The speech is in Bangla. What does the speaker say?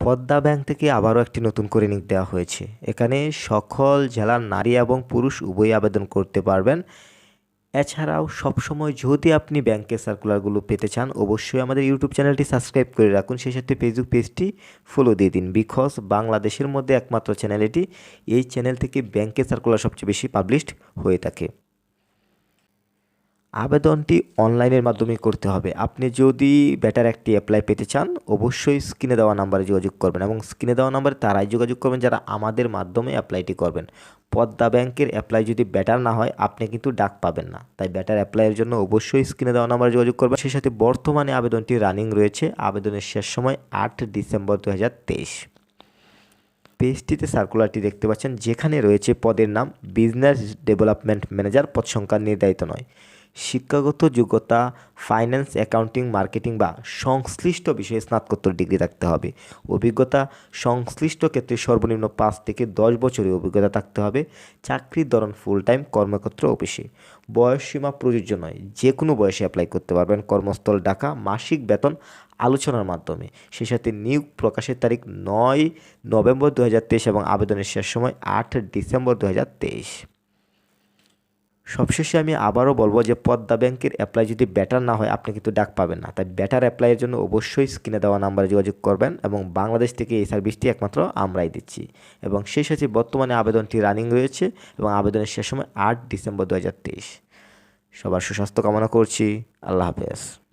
পদ্মা ব্যাংক থেকে আবারও একটি নতুন করে নিক দেওয়া হয়েছে। এখানে সকল জেলার নারী এবং পুরুষ উভয়ই আবেদন করতে পারবেন। এছাড়াও সবসময় যদি আপনি ব্যাংকের সার্কুলারগুলো পেতে চান, অবশ্যই আমাদের ইউটিউব চ্যানেলটি সাবস্ক্রাইব করে রাখুন। সেই সাথে ফেসবুক পেজটি ফলো দিয়ে দিন। বিকজ বাংলাদেশের মধ্যে একমাত্র চ্যানেল এটি। এই চ্যানেল থেকে ব্যাংকের সার্কুলার সবচেয়ে বেশি পাবলিশড হয়ে থাকে। আবেদনটি অনলাইনের মাধ্যমে করতে হবে। আপনি যদি বেটার একটি অ্যাপ্লাই পেতে চান, অবশ্যই স্ক্রিনে দেওয়া নাম্বারে যোগাযোগ করবেন এবং স্ক্রিনে দেওয়া নাম্বারে তারাই যোগাযোগ করবেন যারা আমাদের মাধ্যমে অ্যাপ্লাইটি করবেন। পদ্মা ব্যাংকের অ্যাপ্লাই যদি বেটার না হয়, আপনি কিন্তু ডাক পাবেন না। তাই বেটার অ্যাপ্লাইয়ের জন্য অবশ্যই স্ক্রিনে দেওয়া নাম্বারে যোগাযোগ করবেন। সেই সাথে বর্তমানে আবেদনটি রানিং রয়েছে। আবেদনের শেষ সময় আট ডিসেম্বর দু হাজার তেইশ। পেজটিতে সার্কুলারটি দেখতে পাচ্ছেন, যেখানে রয়েছে পদের নাম বিজনেস ডেভেলপমেন্ট ম্যানেজার পদ সংখ্যা নির্ধারিত নয়। শিক্ষাগত যোগ্যতা ফাইন্যান্স অ্যাকাউন্টিং মার্কেটিং বা সংশ্লিষ্ট বিষয়ে স্নাতকোত্তর ডিগ্রি থাকতে হবে। অভিজ্ঞতা, সংশ্লিষ্ট ক্ষেত্রে সর্বনিম্ন পাঁচ থেকে দশ বছরের অভিজ্ঞতা থাকতে হবে। চাকরির ধরন ফুল টাইম কর্মক্ষেত্র অফিসে বয়স সীমা প্রযোজ্য নয়। যে কোনো বয়সে অ্যাপ্লাই করতে পারবেন। কর্মস্থল ডাকা মাসিক বেতন আলোচনার মাধ্যমে। সেই সাথে নিয়োগ প্রকাশের তারিখ নয় নভেম্বর দু হাজার তেইশ এবং আবেদনের শেষ সময় আট ডিসেম্বর দু সবশেষে আমি আবারও বলব যে পদ্মা ব্যাংকের অ্যাপ্লাই যদি ব্যাটার না হয়, আপনি কিন্তু ডাক পাবেন না। তাই ব্যাটার অ্যাপ্লাইয়ের জন্য অবশ্যই স্ক্রিনে দেওয়া নাম্বারে যোগাযোগ করবেন এবং বাংলাদেশ থেকে এই সার্ভিসটি একমাত্র আমরাই দিচ্ছি। এবং সেই সাথে বর্তমানে আবেদনটি রানিং রয়েছে এবং আবেদনের শেষ সময় আট ডিসেম্বর দু হাজার তেইশ। সবার সুস্বাস্থ্য কামনা করছি। আল্লাহ হাফেজ।